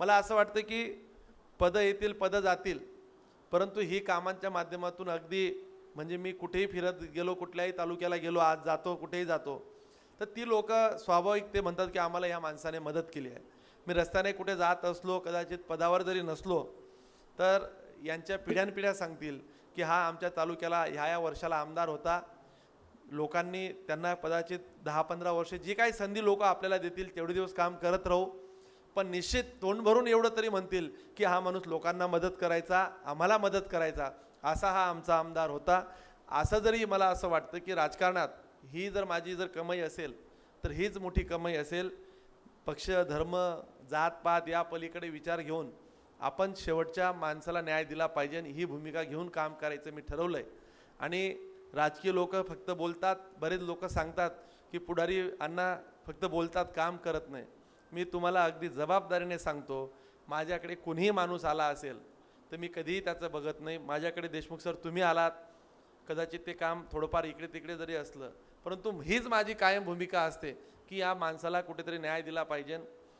मला असं वाटतं की पदं येतील पदं जातील. परंतु ही कामांच्या माध्यमातून अगदी म्हणजे मी कुठेही फिरत गेलो कुठल्याही तालुक्याला गेलो आज जातो कुठेही जातो तर ती लोक स्वाभाविक ते म्हणतात की आम्हाला या माणसाने मदत केली आहे. मी रस्त्याने कुठे जात असलो कदाचित पदावर जरी नसलो तर यांच्या पिढ्यानपिढ्या सांगतील की हा आमच्या तालुक्याला ह्या या वर्षाला आमदार होता. लोकांनी त्यांना कदाचित दहा पंधरा वर्षे जी काही संधी लोक आपल्याला देतील तेवढे दिवस काम करत राहू. पण निश्चित तोंड भरून एवढं तरी म्हणतील की हा माणूस लोकांना मदत करायचा आम्हाला मदत करायचा. असा हा आमचा आमदार होता. असं जरी मला असं वाटतं की राजकारणात ही जर माझी जर कमाई असेल तर हीच मोठी कमाई असेल. पक्ष धर्म जात पात या पलीकडे विचार घेऊन आपण शेवटच्या माणसाला न्याय दिला पाहिजे आणि ही भूमिका घेऊन काम करायचं मी ठरवलं आहे आणि राजकीय लोक फक्त बोलतात बरेच लोक सांगतात की पुढारी अण्णा फक्त बोलतात काम करत नाही. मी तुम्हाला अगदी जबाबदारीने सांगतो माझ्याकडे कुणीही माणूस आला असेल तर मी कधीही त्याचं बघत नाही. माझ्याकडे देशमुख सर तुम्ही आलात. कदाचित ते काम थोडंफार इकडे तिकडे जरी असलं परंतु हीच माझी कायम भूमिका असते की या माणसाला कुठेतरी न्याय दिला पाहिजे.